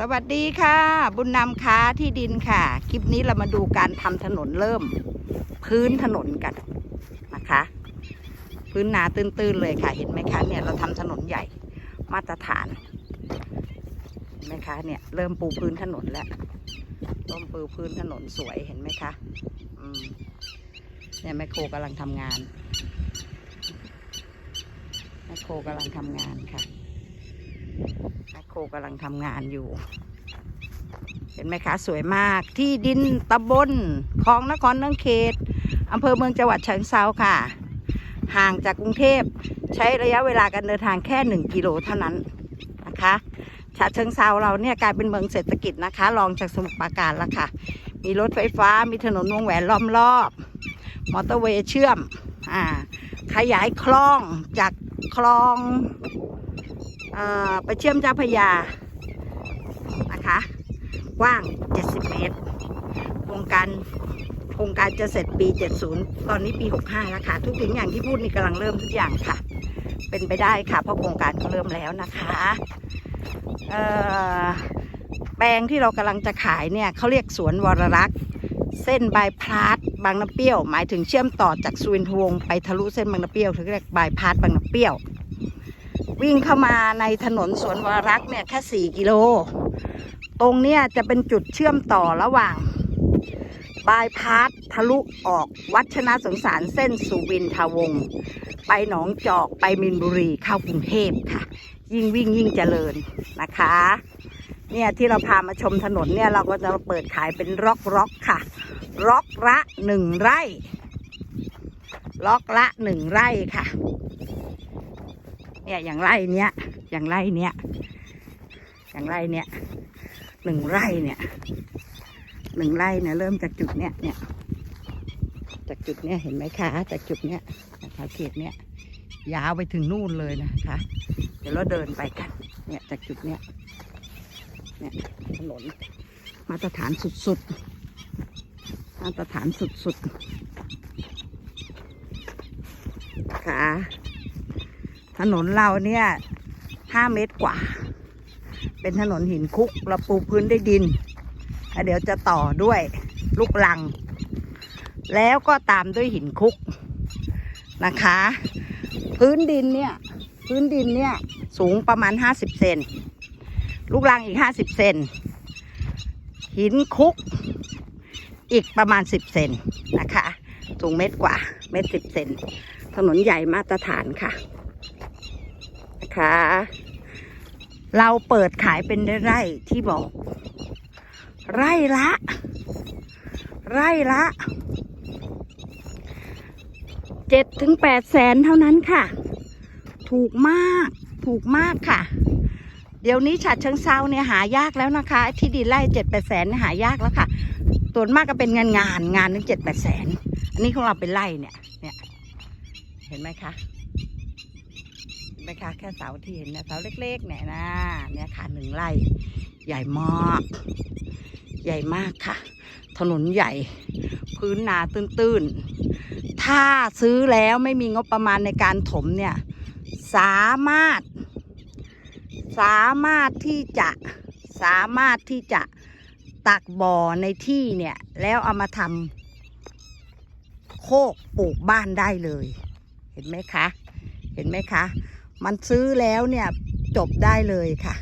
สวัสดีค่ะ บุญนำค้าที่ดินค่ะ คลิปนี้เรามาดูการทำถนนเริ่ม พื้นถนนกันนะคะ พื้นนาตื้นๆเลยค่ะ เห็นไหมคะเนี่ยเราทำถนนใหญ่มาตรฐานเห็นไหมคะเนี่ยเริ่มปูพื้นถนนแล้วเริ่มปูพื้นถนนสวยเห็นไหมคะอืมเนี่ยแมคโครกำลังทำงานแมคโครกำลังทำงานค่ะ คโครกำลังทำงานอยู่ เห็นไหมคะสวยมากที่ดินตำบลคลองนครนืองเขตอำเภอเมืองจังหวัดเชียงเซาค่ะ ห่างจากกรุงเทพใช้ระยะเวลาการเดินทางแค่หนึ่งกิโลเท่านั้นนะคะฉะเชิงเซาเราเนี่ยกลายเป็นเมืองเศรษฐกิจนะคะ รองจากสมุทรปราการแล้วค่ะ มีรถไฟฟ้ามีถนนวงแหวนล้อมรอบ มอเตอร์เวย์เชื่อมอ่าขยายคลองจากคลอง ไปเชื่อมเจ้าพยานะคะกว้าง 70 เมตรโครงการโครงการจะเสร็จปี 70 ตอนนี้ปี 65 แล้วค่ะ ทุกสิ่งอย่างที่พูดนี่กำลังเริ่มทุกอย่างค่ะ เป็นไปได้ค่ะ เพราะโครงการก็เริ่มแล้วนะคะแปลงที่เรากำลังจะขายเนี่ยเขาเรียกสวนวรรักษ์เส้นบายพาสบางน้ำเปรี้ยว หมายถึงเชื่อมต่อจากสุวินทวงไปทะลุเส้นบางน้ำเปรี้ยวถึงเรียกบายพาสบางน้ำเปรี้ยว วิ่งเข้ามาในถนนสวนวรรักษ์เนี่ยแค่สี่กิโล ตรงเนี้ยจะเป็นจุดเชื่อมต่อระหว่างบายพาสทะลุออกวัชนะสงสารเส้นสุวินทวง ไปหนองจอกไปมินบุรีเข้ากรุงเทพค่ะ ยิ่งวิ่งยิ่งเจริญนะคะ เนี่ยที่เราพามาชมถนนเนี่ยเราก็จะเปิดขายเป็นร็อกร็อกค่ะร็อกละหนึ่งไร่ล็อกละหนึ่งไร่ค่ะ เนี่ยอย่างไร่เนี้ย อย่างไร่เนี้ย อย่างไร่เนี้ยหนึ่งไร่เนี่ยหนึ่งไร่เนี่ยเริ่มจากจุดเนี้ยเนี่ยจากจุดเนี้ยเห็นไหมคะจากจุดเนี้ยนะคะเขตเนี้ยยาวไปถึงนู่นเลยนะคะ เดี๋ยวเราเดินไปกัน เนี่ยจากจุดเนี้ยเนี่ยถนนมาตรฐานสุดๆมาตรฐานสุดๆนะคะ ถนนเราเนี่ยห้าเมตรกว่า เป็นถนนหินคุกเราปูพื้นได้ดินแล้วเดี๋ยวจะต่อด้วยลูกลัง แล้วก็ตามด้วยหินคุกนะคะ พื้นดินเนี่ย พื้นดินเนี่ย สูงประมาณห้าสิบเซนลูกลังอีกห้าสิบเซนหินคุกอีกประมาณสิบเซนนะคะ สูงเมตรกว่า เมตรสิบเซนถนนใหญ่มาตรฐานค่ะ นะคะ เราเปิดขายเป็นไร่ที่บอก ไร่ละ ไร่ละเจ็ดถึงแปดแสนเท่านั้นค่ะ ถูกมาก ถูกมากค่ะ เดี๋ยวนี้ฉัดเชิงเซาเนี่ยหายากแล้วนะคะ ที่ดินไร่เจ็ดแปดแสนเนี่ยหายากแล้วค่ะส่วนมากก็เป็นงานงานงานนึงเจ็ดแปดแสน อันนี้ของเราเป็นไร่เนี่ย เนี่ย เห็นไหมคะ นไหมคะ แค่เสาที่เห็นเนี่ยเสาเล็กๆเนี่ยนะเนี่ยค่ะหนึ่งไร่ใหญ่มาก ใหญ่มากค่ะ ถนนใหญ่ พื้นนาตื้นๆ ถ้าซื้อแล้วไม่มีงบประมาณในการถมเนี่ย สามารถ สามารถที่จะสามารถที่จะตักบ่อในที่เนี่ย แล้วเอามาทำโคกปลูกบ้านได้เลย เห็นไหมคะ เห็นไหมคะ มันซื้อแล้วเนี่ยจบได้เลยค่ะ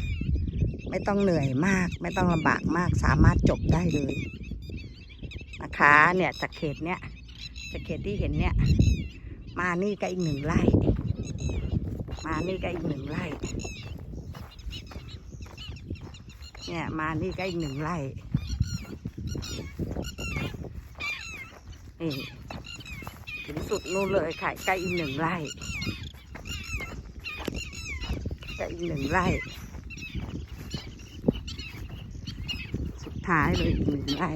ไม่ต้องเหนื่อยมาก ไม่ต้องลำบากมากสามารถจบได้เลยนะคะเนี่ยจากเขตเนี้ยจากเขตที่เห็นเนี่ย มานี่ก็อีกหนึ่งไร่มานี่ก็อีกหนึ่งไร่เนี่ยมานี่ก็อีกหนึ่งไร่นี่ถึงสุดนู่นเลยค่ะใกล้อีกหนึ่งไร่ใกล้อีก หนึ่งไร่ สุดท้ายเลยอีกหนึ่งไร่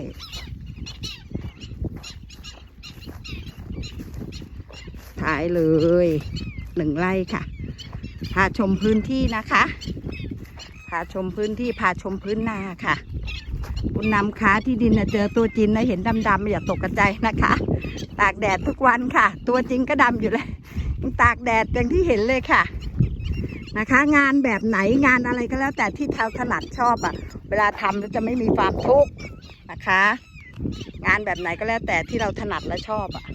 ท้ายเลยหนึ่งไร่ค่ะ พาชมพื้นที่นะคะ พาชมพื้นที่ พาชมพื้นนาค่ะ คุณนำค้าที่ดินนะเจอตัวจริงนะเห็นดำๆอย่าตกกระใจนะคะ ตากแดดทุกวันค่ะ ตัวจริงก็ดำอยู่เลยตากแดดอย่างที่เห็นเลยค่ะ นะคะ งานแบบไหนงานอะไรก็แล้ว แต่ที่เราถนัดชอบอะ่ะ เวลาทำแล้วจะไม่มีความทุกข์นะคะ งานแบบไหนก็แล้วแต่ที่เราถนัดและชอบอะ่ะ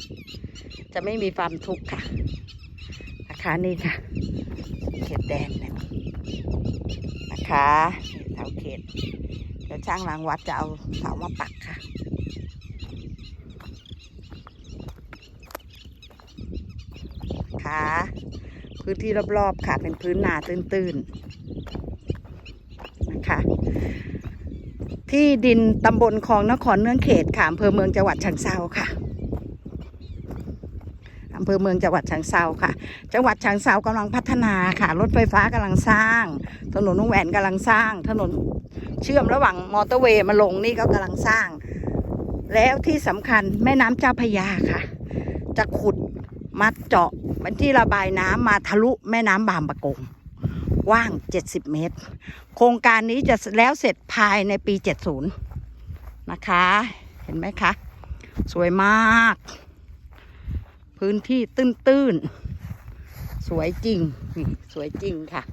จะไม่มีความทุกข์ค่ะนะคะนี่ค่ะ เขตแดนเนี่ยนะคะเสาเขตเดี๋ยวช่างรางวัดจะเอาเสามาปักค่ะค่ะ พื้นที่รอบๆค่ะ เป็นพื้นนาตื้นๆนะคะ ที่ดินตำบลคลองนครเนื่องเขตค่ะอำเภอเมืองจังหวัดฉะเชิงเซาค่ะอำเภอเมืองจังหวัดฉะเชิงเซาค่ะ จังหวัดฉะเชิงเซากำลังพัฒนาค่ะ รถไฟฟ้ากำลังสร้าง ถนนวงแหวนกำลังสร้าง ถนนเชื่อมระหว่างมอเตอร์เวย์มาลงนี่ก็กำลังสร้าง แล้วที่สำคัญแม่น้ำเจ้าพยาค่ะ จะขุดมาเจาะ เป็นที่ระบายน้ำมาทะลุแม่น้ำบางปะกงกว้าง 70 เมตร โครงการนี้จะแล้วเสร็จภายในปี 70 นะคะ เห็นไหมคะ สวยมาก พื้นที่ตื้นๆ สวยจริงนี่สวยจริงค่ะ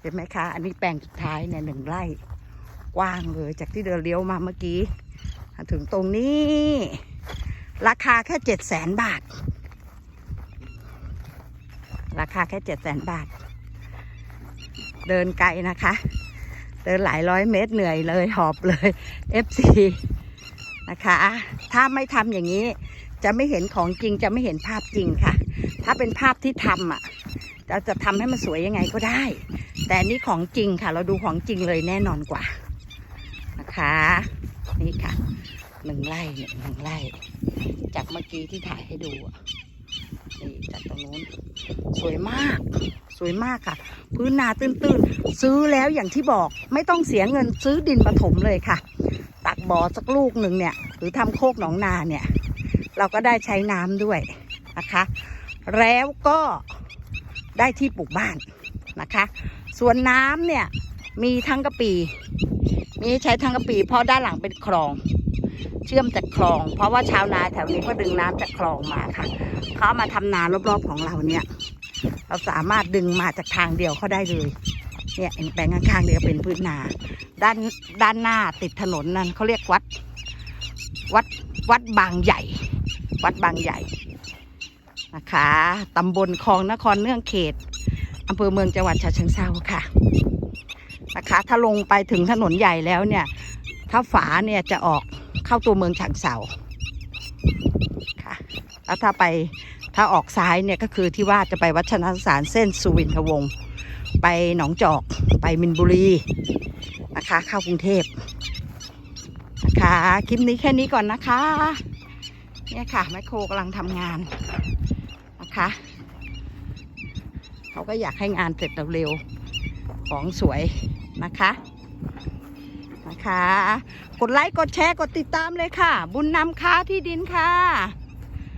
เห็นไหมคะ อันนี้แปลงสุดท้ายเนี่ยหนึ่งไร่ กว้างเลยจากที่เดินเลี้ยวมาเมื่อกี้ ถึงตรงนี้ ราคาแค่เจ็ดแสนบาท ราคาแค่เจ็ดแสนบาท เดินไกลนะคะ เดินหลายร้อยเมตรเหนื่อยเลยหอบเลย FC นะคะ ถ้าไม่ทำอย่างนี้ จะไม่เห็นของจริงจะไม่เห็นภาพจริงค่ะ ถ้าเป็นภาพที่ทำอะเราจะทำให้มันสวยยังไงก็ได้ แต่นี่ของจริงค่ะ เราดูของจริงเลยแน่นอนกว่านะคะ นี่ค่ะหนึ่งไร่เนี่ยหนึ่งไร่ จากเมื่อกี้ที่ถ่ายให้ดูอะ นี่จากตรงนู้นสวยมาก สวยมากค่ะ พื้นนาตื้นๆ ซื้อแล้วอย่างที่บอกไม่ต้องเสียเงินซื้อดินผถมเลยค่ะ ตักบ่อสักลูกหนึ่งเนี่ย หรือทำโคกหนองนาเนี่ย เราก็ได้ใช้น้ำด้วยนะคะ แล้วก็ได้ที่ปลูกบ้านนะคะส่วนน้ำเนี่ยมีทั้งกะปี มีใช้ทั้งกะปี เพราะด้านหลังเป็นคลอง เชื่อมจากคลอง เพราะว่าชาวนาแถวนี้ก็ดึงน้ำจากคลองมาค่ะ เขามาทำนารอบๆของเราเนี่ย เราสามารถดึงมาจากทางเดียวเขาได้เลยเนี่ยแปลงข้างๆเดียวเป็นพื้นนา ด้านด้านหน้าติดถนนนั่นเขาเรียกวัด วัดวัดบางใหญ่ วัดบางใหญ่นะคะตำบลคลองนครเนื่องเขตอำเภอเมืองจังหวัดฉะเชิงเทราค่ะนะคะ ถ้าลงไปถึงถนนใหญ่แล้วเนี่ย ถ้าฝาเนี่ยจะออกเข้าตัวเมืองฉะเชิงเทรา แล้วถ้าไปถ้าออกซ้ายเนี่ยก็คือที่ว่าจะไปวัฒนสานเส้นสุวินทวงศ์ไปหนองจอกไปมินบุรีนะคะเข้ากรุงเทพนะคะคลิปนี้แค่นี้ก่อนนะคะเนี่ยค่ะแมคโครกำลังทำงานนะคะเขาก็อยากให้งานเสร็จเร็วๆของสวยนะคะนะคะ กดไลค์ กดแชร์ กดติดตามเลยค่ะ บุญนำค้าที่ดินค่ะ